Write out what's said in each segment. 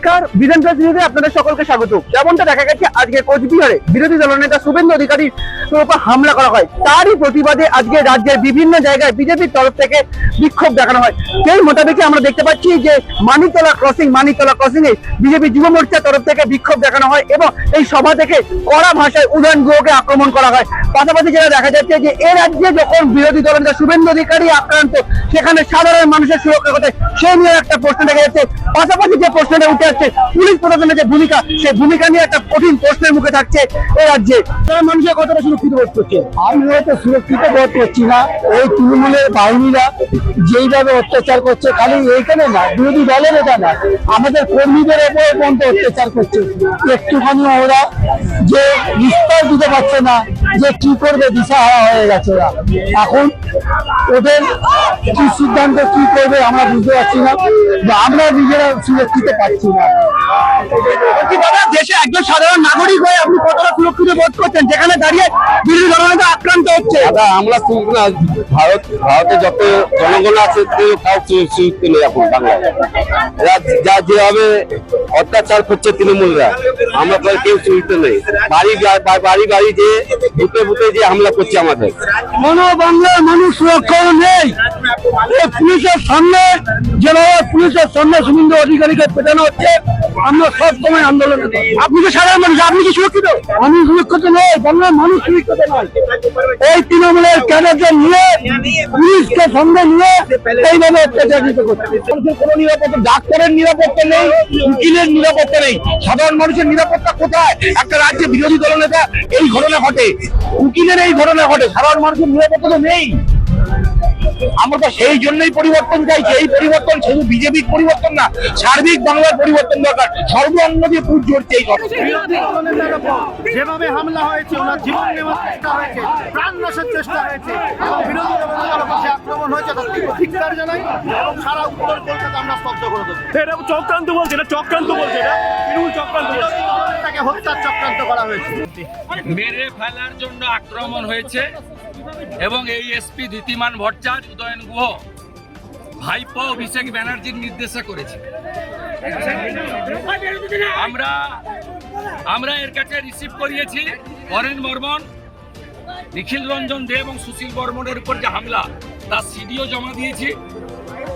নমস্কার বিধান প্রতিনিধি আপনাদের সকলকে স্বাগত। যেমনটা দেখা গেছে, আজকে কোচবিহারে বিরোধী দলনেতা শুভেন্দু অধিকারীর উপর হামলা করা হয়। তারই প্রতিবাদে আজকে রাজ্যের বিভিন্ন জায়গায় বিজেপির তরফ থেকে বিক্ষোভ দেখানো হয়। সেই মোতাবেকে আমরা দেখতে পাচ্ছি যে মানিকতলা ক্রসিং মানিকতলা ক্রসিং এ বিজেপি যুব মোর্চার তরফ থেকে বিক্ষোভ দেখানো হয় এবং এই সভা থেকে কড়া ভাষায় উদয়ন গুহকে আক্রমণ করা হয়। পাশাপাশি যেটা দেখা যাচ্ছে যে এ রাজ্যে যখন বিরোধী দলনেতা শুভেন্দু অধিকারী আক্রান্ত, সেখানে সাধারণ মানুষের সুরক্ষা কোথায় সেই নিয়ে একটা প্রশ্ন দেখা যাচ্ছে। পাশাপাশি যে প্রশ্নটা উঠে আসছে পুলিশ প্রশাসনের যে ভূমিকা, সেই ভূমিকা নিয়ে একটা কঠিন প্রশ্নের মুখে থাকছে এই রাজ্যে। সাধারণ মানুষের কতটা সুরক্ষিত বোধ করছে। আমি হয়তো সুরক্ষিত বোধ করছি না। এই তৃণমূলের বাহিনীরা যেইভাবে অত্যাচার করছে, খালি এইখানে না, বিরোধী দলের এটা না, আমাদের কর্মীদের ওপর পর্যন্ত অত্যাচার করছে। একটুখানি ওরা যে নিস্তার দিতে পারছে না যে কি করবে দিশাহারা হয়ে গেছে ওরা এখন ওদের কি সিদ্ধান্ত কি করবে আমরা বুঝতে পারছি না। যে আমরা নিজেরা সুরক্ষিত পাচ্ছি না। দাদা দেশে একজন সাধারণ নাগরিক হয়ে আপনি কতটা সুরক্ষিত বোধ করছেন? যেখানে দাঁড়িয়ে বিরোধী আক্রান্ত হচ্ছে। দাদা আমরা ভারত ভারতে যত জনগণ আছে নেই এখন বাংলায়। যা যেভাবে অত্যাচার করছে তৃণমূলরা। আমরা তো কেউ সুযুক্ত নেই। বাড়ি বাড়ি বাড়ি যে বুতে বুতে যে হামলা করছে আমাদের। কোনো বাংলার মানুষ সুরক্ষা নেই। পুলিশের সামনে, যেভাবে পুলিশের সামনে শুভেন্দু অধিকারীকে পেটানো হচ্ছে, আমরা সব সময় আন্দোলন আপনি তো সাধারণ মানুষ, আপনি কি সুরক্ষিত? আমি সুরক্ষিত নই, বাংলার মানুষ সুরক্ষিত নয়। এই তৃণমূলের ক্যাডারদের নিয়ে, পুলিশকে সঙ্গে নিয়ে এইভাবে অত্যাচারিত কোনো নিরাপত্তা, ডাক্তারের নিরাপত্তা নেই, উকিলের নিরাপত্তা নেই। সাধারণ মানুষের নিরাপত্তা কোথায়? একটা রাজ্যে বিরোধী দলনেতা এই ঘটনা ঘটে। উকিলের এই ঘটনা ঘটে। সাধারণ মানুষের নিরাপত্তা তো নেই। আমরা তো সেই জন্যই পরিবর্তন চাইছি। এই পরিবর্তন শুধু বিজেপির পরিবর্তন না সার্বিক বাংলার পরিবর্তন দরকার। সর্বাঙ্গ দিয়ে পুজ জড়ছে এই যেভাবে হামলা হয়েছে ওনার জীবন নেওয়ার চেষ্টা হয়েছে প্রাণ নাশের চেষ্টা হয়েছে এবং বিরোধী উপর আক্রমণ হয়েছে তার তীব্র ধিক্কার জানাই এবং সারা উত্তর কলকাতা আমরা স্তব্ধ করে দেবো। এটা চক্রান্ত বলছে এটা চক্রান্ত বলছে এটা তৃণমূল চক্রান্ত বলছে। দলনেতাকে হত্যার চক্রান্ত করা হয়েছে। মেরে ফেলার জন্য আক্রমণ হয়েছে। এবং এই এসপি ধীতিমান ভট্টাচার্য, উদয়ন গুহ, ভাইপো অভিষেক ব্যানার্জির নির্দেশে করেছে। আমরা আমরা এর কাছে রিসিভ করিয়েছি হরেন বর্মন, নিখিল রঞ্জন দে এবং সুশীল বর্মনের উপর যে হামলা, তার সিডিও জমা দিয়েছি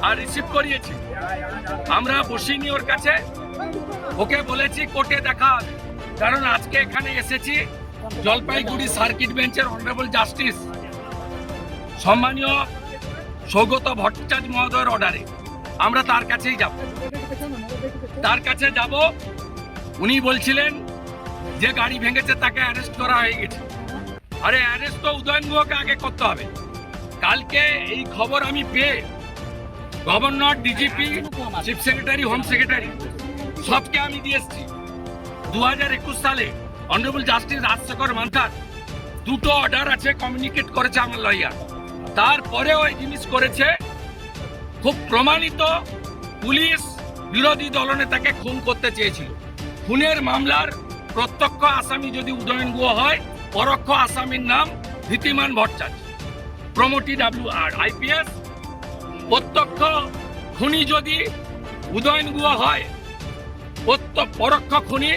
আর রিসিভ করিয়েছি। আমরা বসিনি ওর কাছে। ওকে বলেছি, কোর্টে দেখা কারণ আজকে এখানে এসেছি জলপাইগুড়ি সার্কিট বেঞ্চের অনারেবল জাস্টিস সম্মানীয় সৌগত ভট্টাচার্য মহোদয়ের অর্ডারে আমরা তার কাছেই যাব। তার কাছে যাব। উনি বলছিলেন যে গাড়ি ভেঙেছে, তাকে অ্যারেস্ট করা হয়ে গেছে আরে অ্যারেস্ট তো উদয়ন গুহকে আগে করতে হবে। কালকে এই খবর আমি পেয়ে governor DGP chief secretary home secretary সবকে আমি দিয়ে এসছি। দু হাজার একুশ সালে অনারেবল জাস্টিস রাজশেখর মান্থার দুটো অর্ডার আছে কমিউনিকেট করেছে আমার লয়ার তারপরেও এই জিনিস করেছে, খুব প্রমাণিত পুলিশ বিরোধী দলনেতাকে খুন করতে চেয়েছিল। খুনের মামলার প্রত্যক্ষ আসামি যদি উদয়ন গুহ হয়, পরোক্ষ আসামির নাম Dhitiman Bhattacharya. Promotee W R IPS. প্রত্যক্ষ খুনি যদি উদয়ন গুহ হয় পরোক্ষ খুনি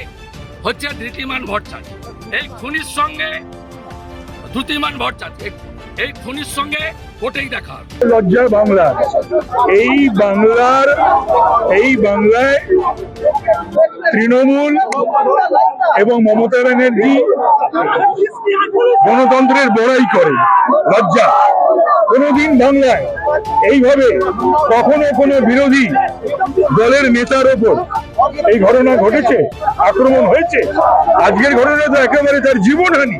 হচ্ছে ধৃতিমান ভট্টাচার্য। এই খুনির সঙ্গে ধৃতিমান ভট্টাচার্য এই- সঙ্গে দেখা লজ্জার বাংলা। এই বাংলার, এই বাংলায় তৃণমূল এবং মমতা ব্যানার্জি গণতন্ত্রের বড়াই করে। লজ্জা। কোনোদিন বাংলায় এইভাবে কখনো কোনো বিরোধী দলের নেতার ওপর এই ঘটনা ঘটেছে, আক্রমণ হয়েছে। আজকের ঘটনা তো একেবারে তার জীবনহানি।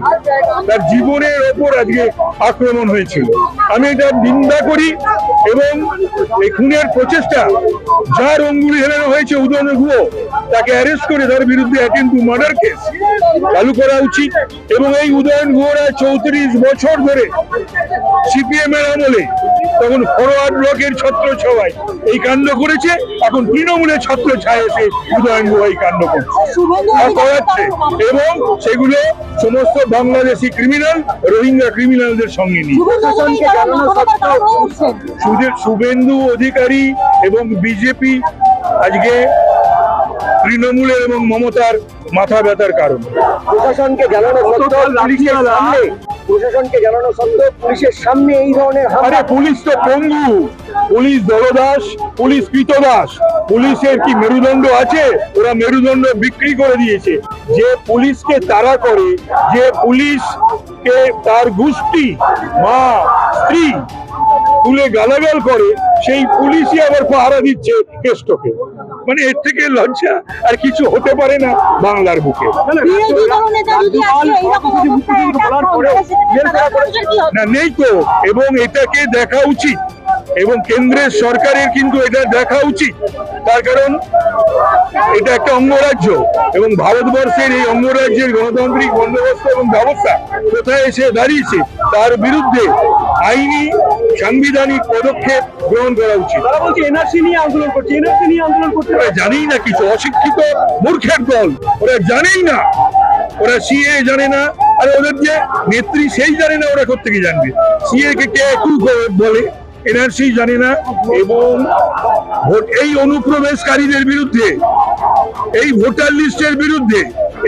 তার জীবনের ওপর আজকে আক্রমণ হয়েছিল। আমি এটা নিন্দা করি এবং এই খুনের প্রচেষ্টা, যার অঙ্গুলি হেলানো হয়েছে উদয়ন গুহ, তাকে অ্যারেস্ট করে তার বিরুদ্ধে অ্যাটেন্ড মার্ডার কেস চালু করা উচিত এবং এই উদয়ন গুহরা চৌত্রিশ বছর ধরে সিপিএম এর আমলে তখন ফরওয়ার্ড ব্লকের ছত্র ছয় এই কাণ্ড করেছে। এখন তৃণমূলের ছত্র ছায় এসে উদয়ন এই কাণ্ড করছে। করাচ্ছে এবং সেগুলো সমস্ত বাংলাদেশি ক্রিমিনাল রোহিঙ্গা ক্রিমিনালদের সঙ্গে নিয়ে। শুভেন্দু অধিকারী এবং বিজেপি আজকে তৃণমূলের এবং মমতার মাথা ব্যথার কারণ। প্রশাসনকে জানানো সত্ত্বেও পুলিশের সামনে প্রশাসনকে জানানো সত্ত্বেও পুলিশের সামনে এই ধরনের আরে পুলিশ তো পঙ্গু। পুলিশ দলদাস, পুলিশ কৃতদাস। পুলিশের কি মেরুদণ্ড আছে? ওরা মেরুদণ্ড বিক্রি করে দিয়েছে। যে পুলিশকে তারা করে, যে পুলিশকে তার গোষ্ঠী, মা, স্ত্রী তুলে গালাগাল করে সেই পুলিশই আবার পাহারা দিচ্ছে কেষ্টকে। মানে এর থেকে লজ্জা আর কিছু হতে পারে না বাংলার বুকে। হবে? না নেই তো এবং এটাকে দেখা উচিত। এবং কেন্দ্রের সরকারের কিন্তু এটা দেখা উচিত। তার কারণ এটা একটা অঙ্গরাজ্য এবং ভারতবর্ষের এই অঙ্গরাজ্যের গণতান্ত্রিক বন্দোবস্ত এবং ব্যবস্থা কোথায় এসে দাঁড়িয়েছে তার বিরুদ্ধে আইনি সাংবিধানিক পদক্ষেপ গ্রহণ করা উচিত। তারা বলছে এনআরসি নিয়ে আন্দোলন করছে এনআরসি নিয়ে আন্দোলন করতে ওরা জানেই না কিছু অশিক্ষিত মূর্খের দল। ওরা জানেই না। ওরা সিএ জানে না। আর ওদের যে নেত্রী সেই জানে না ওরা কোথেকে জানবে। সিএ কে কে বলে? এনআরসি জানে না এবং এই অনুপ্রবেশকারীদের বিরুদ্ধে, এই ভোটার লিস্টের বিরুদ্ধে,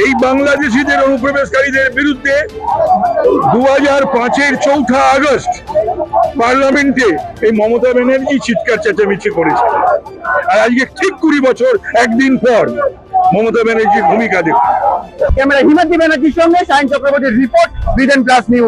এই বাংলাদেশিদের অনুপ্রবেশকারীদের বিরুদ্ধে দু হাজার পাঁচের চৌঠা আগস্ট পার্লামেন্টে এই মমতা ব্যানার্জি চিৎকার চেঁচামেচি করেছে। আর আজকে ঠিক কুড়ি বছর, একদিন পর মমতা ব্যানার্জির ভূমিকা দেখুন। ক্যামেরা হিমাদ্রি ব্যানার্জির সঙ্গে সায়ন চক্রবর্তীর রিপোর্ট, বিদেন প্লাস নিউজ।